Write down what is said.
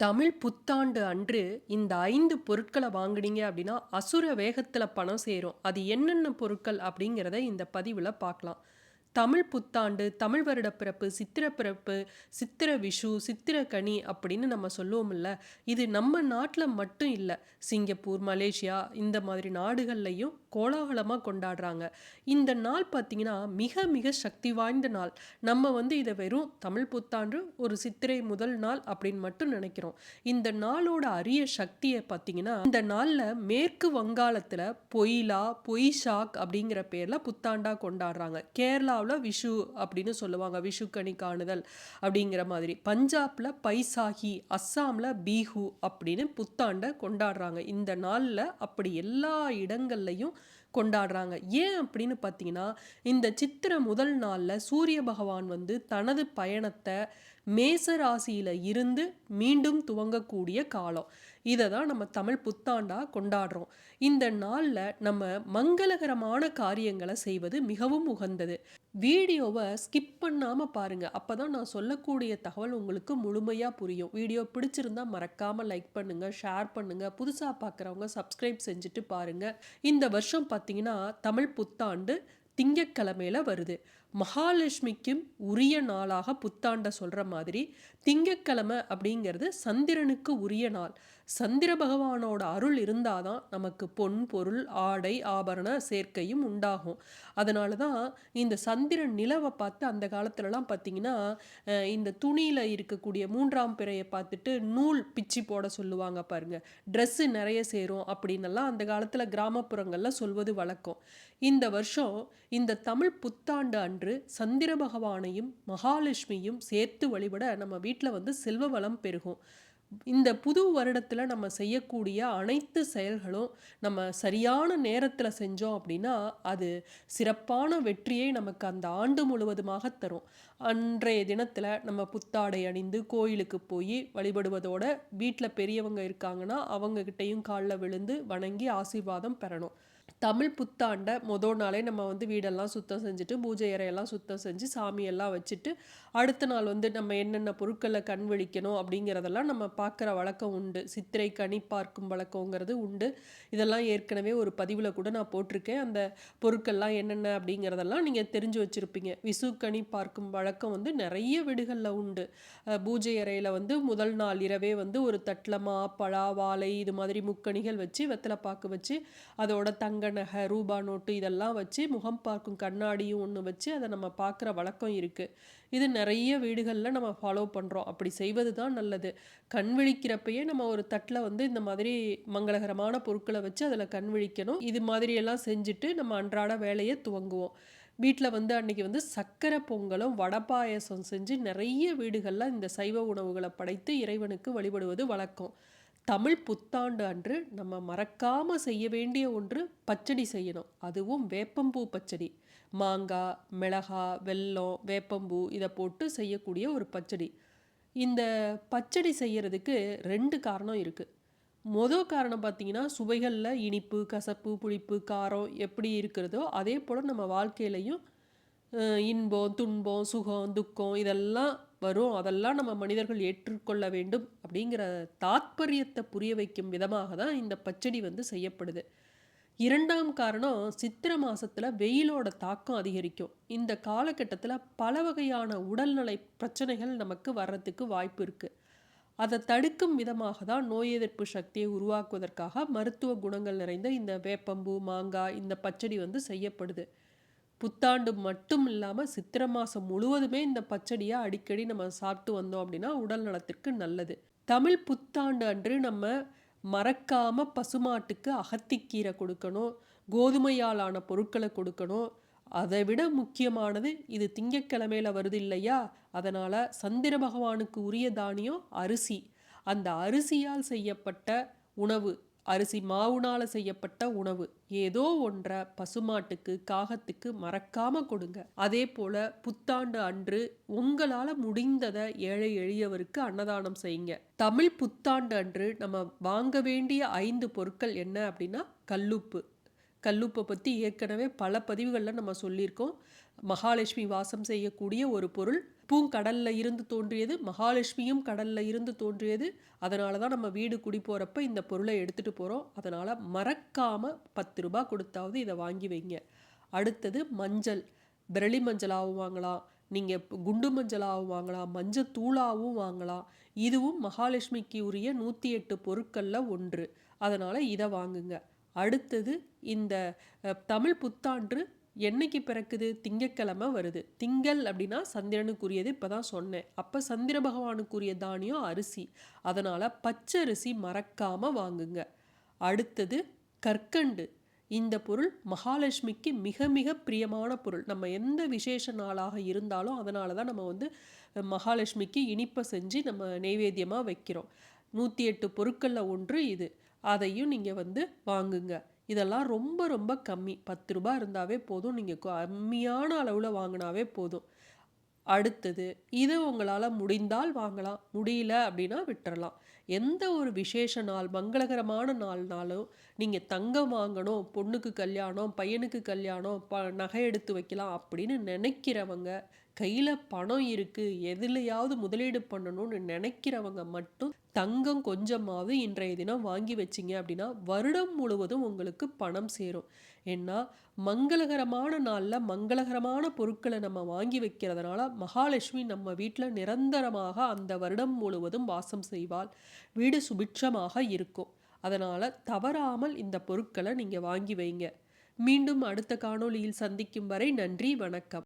தமிழ் புத்தாண்டு அன்று இந்த ஐந்து பொருட்களை வாங்குனீங்க அப்படின்னா அசுர வேகத்தில் பணம் சேரும். அது என்னென்ன பொருட்கள் அப்படிங்கிறத இந்த பதிவில் பார்க்கலாம். தமிழ் புத்தாண்டு தமிழ் வருட பிறப்பு சித்திர பிறப்பு சித்திர விஷு சித்திர கனி அப்படின்னு நம்ம சொல்லுவோம்ல இது நம்ம நாட்டில் மட்டும் இல்லை சிங்கப்பூர் மலேசியா இந்த மாதிரி நாடுகள்லையும் கோலாகலமாக கொண்டாடுறாங்க. இந்த நாள் பார்த்திங்கன்னா மிக மிக சக்தி வாய்ந்த நாள். நம்ம வந்து இதை வெறும் தமிழ் புத்தாண்டு ஒரு சித்திரை முதல் நாள் அப்படின்னு மட்டும் நினைக்கிறோம். இந்த நாளோட அரிய சக்தியை பார்த்திங்கன்னா இந்த நாளில் மேற்கு வங்காளத்தில் பொய்லா பொய்ஷாக் அப்படிங்கிற பேரில் புத்தாண்டாக கொண்டாடுறாங்க. கேரளாவில் விஷு அப்படின்னு சொல்லுவாங்க விஷு கணி காணுதல் அப்படிங்கிற மாதிரி. பஞ்சாப்ல பைசாகி அஸ்ஸாமில் பீஹு அப்படின்னு புத்தாண்டை கொண்டாடுறாங்க. இந்த நாளில் அப்படி எல்லா இடங்கள்லையும் கொண்டாடுறாங்க. ஏன் அப்படின்னு பார்த்தீங்கன்னா இந்த சித்திர முதல் நாளில் சூரிய பகவான் வந்து தனது பயணத்தை மேச ராசியில் இருந்து மீண்டும் துவங்கக்கூடிய காலம். இதை தான் நம்ம தமிழ் புத்தாண்டாக கொண்டாடுறோம். இந்த நாளில் நம்ம மங்களகரமான காரியங்களை செய்வது மிகவும் உகந்தது. வீடியோவை ஸ்கிப் பண்ணாமல் பாருங்கள் அப்போ தான் நான் சொல்லக்கூடிய தகவல் உங்களுக்கு முழுமையாக புரியும். வீடியோ பிடிச்சிருந்தா மறக்காமல் லைக் பண்ணுங்கள் ஷேர் பண்ணுங்கள் புதுசாக பார்க்குறவங்க சப்ஸ்கிரைப் செஞ்சுட்டு பாருங்கள் இந்த வருஷம் பார்த்தீங்கன்னா தமிழ் புத்தாண்டு திங்கக்கிழமையில் வருது. மகாலட்சுமிக்கும் உரிய நாளாக புத்தாண்ட சொல்கிற மாதிரி திங்கக்கிழமை அப்படிங்கிறது சந்திரனுக்கு உரிய நாள். சந்திர பகவானோட அருள் இருந்தாதான் நமக்கு பொன் பொருள் ஆடை ஆபரண சேர்க்கையும் உண்டாகும். அதனால தான் இந்த சந்திரன் நிலவை பார்த்து அந்த காலத்துலலாம் பார்த்தீங்கன்னா இந்த துணியில் இருக்கக்கூடிய மூன்றாம் பிறையை பார்த்துட்டு நூல் பிச்சு போட சொல்லுவாங்க பாருங்க. ட்ரெஸ்ஸு நிறைய சேரும் அப்படின்னெல்லாம் அந்த காலத்தில் கிராமப்புறங்களில் சொல்வது வழக்கம். இந்த வருஷம் இந்த தமிழ் புத்தாண்டு அன்று சந்திர பகவானையும் மகாலட்சுமியும் சேர்த்து வழிபட நம்ம வீட்டில் வந்து செல்வ வளம் பெருகும். இந்த புது வருடத்தில் நம்ம செய்யக்கூடிய அனைத்து செயல்களும் நம்ம சரியான நேரத்தில் செஞ்சோம் அப்படின்னா அது சிறப்பான வெற்றியை நமக்கு அந்த ஆண்டு முழுவதுமாக தரும். அன்றைய தினத்தில் நம்ம புத்தாடை அணிந்து கோயிலுக்கு போய் வழிபடுவதோட வீட்டில் பெரியவங்க இருக்காங்கன்னா அவங்கக்கிட்டையும் காலில் விழுந்து வணங்கி ஆசீர்வாதம் பெறணும். தமிழ் புத்தாண்டை மொதல் நாளே நம்ம வந்து வீடெல்லாம் சுத்தம் செஞ்சுட்டு பூஜை அறையெல்லாம் சுத்தம் செஞ்சு சாமியெல்லாம் வச்சுட்டு அடுத்த நாள் வந்து நம்ம என்னென்ன பொருட்களை கண் விழிக்கணும் அப்படிங்கிறதெல்லாம் நம்ம பார்க்குற வழக்கம் உண்டு. சித்திரை கனி பார்க்கும் வழக்கங்கிறது உண்டு. இதெல்லாம் ஏற்கனவே ஒரு பதிவில் கூட நான் போட்டிருக்கேன். அந்த பொருட்கள்லாம் என்னென்ன அப்படிங்கிறதெல்லாம் நீங்கள் தெரிஞ்சு வச்சுருப்பீங்க. விசு பார்க்கும் வழக்கம் வந்து நிறைய வீடுகளில் உண்டு. பூஜை அறையில் வந்து முதல் நாள் இரவே வந்து ஒரு தட்லமா பழா வாழை இது மாதிரி முக்கணிகள் வச்சு வெத்தலை பாக்கு வச்சு அதோட தங்க நகை ரூபா நோட்டு இதெல்லாம் வச்சு முகம் பார்க்கும் கண்ணாடியும் ஒன்று வச்சு அதை நம்ம பார்க்குற வழக்கம் இருக்குது இது நிறைய வீடுகளில் நம்ம ஃபாலோ பண்ணுறோம் அப்படி செய்வது தான் நல்லது. கண் விழிக்கிறப்பயே நம்ம ஒரு தட்டில் வந்து இந்த மாதிரி மங்களகரமான பொருட்களை வச்சு அதில் கண் விழிக்கணும். இது மாதிரியெல்லாம் செஞ்சுட்டு நம்ம அன்றாட வேலையை துவங்குவோம். வீட்டில் வந்து அன்றைக்கி வந்து சக்கரை பொங்கலும் வடை பாயசம் செஞ்சு நிறைய வீடுகளில் இந்த சைவ உணவுகளை படைத்து இறைவனுக்கு வழிபடுவது வழக்கம். தமிழ் புத்தாண்டு அன்று நம்ம மறக்காமல் செய்ய வேண்டிய ஒன்று பச்சடி செய்யணும். அதுவும் வேப்பம்பூ பச்சடி. மாங்காய் மிளகா வெல்லம் வேப்பம்பூ இதை போட்டு செய்யக்கூடிய ஒரு பச்சடி. இந்த பச்சடி செய்யறதுக்கு ரெண்டு காரணம் இருக்குது மொதல் காரணம் பார்த்தீங்கன்னா சுவைகளில் இனிப்பு கசப்பு புளிப்பு காரம் எப்படி இருக்கிறதோ அதே போல் நம்ம வாழ்க்கையிலையும் இன்பம் துன்பம் சுகம் துக்கம் இதெல்லாம் வரும். அதெல்லாம் நம்ம மனிதர்கள் ஏற்றுக்கொள்ள வேண்டும் அப்படிங்கிற தாத்பரியத்தை புரிய வைக்கும் விதமாக தான் இந்த பச்சடி வந்து செய்யப்படுது. இரண்டாம் காரணம் சித்திர மாதத்தில் வெயிலோட தாக்கம் அதிகரிக்கும். இந்த காலகட்டத்தில் பல வகையான உடல்நலை பிரச்சனைகள் நமக்கு வர்றதுக்கு வாய்ப்பு இருக்குது அதை தடுக்கும் விதமாக தான் நோய் எதிர்ப்பு சக்தியை உருவாக்குவதற்காக மருத்துவ குணங்கள் நிறைந்த இந்த வேப்பம்பூ மாங்காய் இந்த பச்சடி வந்து செய்யப்படுது. புத்தாண்டு மட்டும் இல்லாமல் சித்திரை மாதம் முழுவதுமே இந்த பச்சடியை அடிக்கடி நம்ம சாப்பிட்டு வந்தோம் அப்படின்னா உடல் நலத்திற்கு நல்லது. தமிழ் புத்தாண்டு அன்று நம்ம மறக்காமல் பசுமாட்டுக்கு அகத்திக்கீரை கொடுக்கணும் கோதுமையாலான பொருட்களை கொடுக்கணும். அதை விட முக்கியமானது இது திங்கக்கிழமையில் வருது இல்லையா? அதனால் சந்திர பகவானுக்கு உரிய தானியம் அரிசி. அந்த அரிசியால் செய்யப்பட்ட உணவு அரிசி மாவுனால் செய்யப்பட்ட உணவு. ஏதோ ஒன்றை பசுமாட்டுக்கு காகத்துக்கு மறக்காம கொடுங்க. அதே போல புத்தாண்டு அன்று உங்களால் முடிந்ததை ஏழை எளியவருக்கு அன்னதானம் செய்யுங்க. தமிழ் புத்தாண்டு அன்று நம்ம வாங்க வேண்டிய ஐந்து பொருட்கள் என்ன அப்படின்னா கல்லுப்பு. கல்லுப்பை பற்றி ஏற்கனவே பல பதிவுகளில் நம்ம சொல்லியிருக்கோம். மகாலட்சுமி வாசம் செய்யக்கூடிய ஒரு பொருள். பூங்கடல்ல இருந்து தோன்றியது மகாலட்சுமியும் கடல்ல இருந்து தோன்றியது. அதனால தான் நம்ம வீடு குடி போகிறப்ப இந்த பொருளை எடுத்துகிட்டு போகிறோம் அதனால் மறக்காமல் பத்து ரூபாய் கொடுத்தாவது இதை வாங்கி வைங்க. அடுத்தது மஞ்சள். விரலி மஞ்சளாகவும் வாங்கலாம். நீங்கள் குண்டு மஞ்சளாகவும் வாங்கலாம். மஞ்சள் தூளாகவும் வாங்கலாம். இதுவும் மகாலட்சுமிக்கு உரிய நூற்றி எட்டு பொருட்களில் ஒன்று. அதனால் இதை வாங்குங்க. அடுத்தது இந்த தமிழ் புத்தாண்டு என்னைக்கு பிறக்குது? திங்கட்கிழமை வருது. திங்கள் அப்படின்னா சந்திரனுக்குரியது இப்போ தான் சொன்னேன். அப்போ சந்திர பகவானுக்குரிய தானியம் அரிசி. அதனால் பச்சை அரிசி மறக்காமல் வாங்குங்க. அடுத்தது கற்கண்டு. இந்த பொருள் மகாலட்சுமிக்கு மிக மிக பிரியமான பொருள். நம்ம எந்த விசேஷ நாளாக இருந்தாலும் அதனால தான் நம்ம வந்து மகாலட்சுமிக்கு இனிப்பை செஞ்சு நம்ம நெய்வேத்தியமாக வைக்கிறோம். நூற்றி எட்டு பொருட்களில் ஒன்று இது. அதையும் நீங்கள் வந்து வாங்குங்க. இதெல்லாம் ரொம்ப ரொம்ப கம்மி. பத்து ரூபா இருந்தாவே போதும். நீங்கள் கம்மியான அளவில் வாங்கினாவே போதும். அடுத்தது இது உங்களால் முடிந்தால் வாங்கலாம். முடியல அப்படின்னா விட்டுறலாம். எந்த ஒரு விசேஷ நாள் மங்களகரமான நாள்னாலும் நீங்கள் தங்கம் வாங்கணும் பொண்ணுக்கு கல்யாணம் பையனுக்கு கல்யாணம் ப நகை எடுத்து வைக்கலாம் அப்படின்னு நினைக்கிறவங்க கையில் பணம் இருக்குது எதுலையாவது முதலீடு பண்ணணும்னு நினைக்கிறவங்க மட்டும் தங்கம் கொஞ்சமாவது இன்றைய தினம் வாங்கி வச்சிங்க அப்படின்னா வருடம் முழுவதும் உங்களுக்கு பணம் சேரும். ஏன்னா மங்களகரமான நாளில் மங்களகரமான பொருட்களை நம்ம வாங்கி வைக்கிறதுனால மகாலட்சுமி நம்ம வீட்டில் நிரந்தரமாக அந்த வருடம் முழுவதும் வாசம் செய்வாள். வீடு சுபிட்சமாக இருக்கும். அதனால் தவறாமல் இந்த பொருட்களை நீங்கள் வாங்கி வைங்க. மீண்டும் அடுத்த காணொளியில் சந்திக்கும் வரை நன்றி வணக்கம்.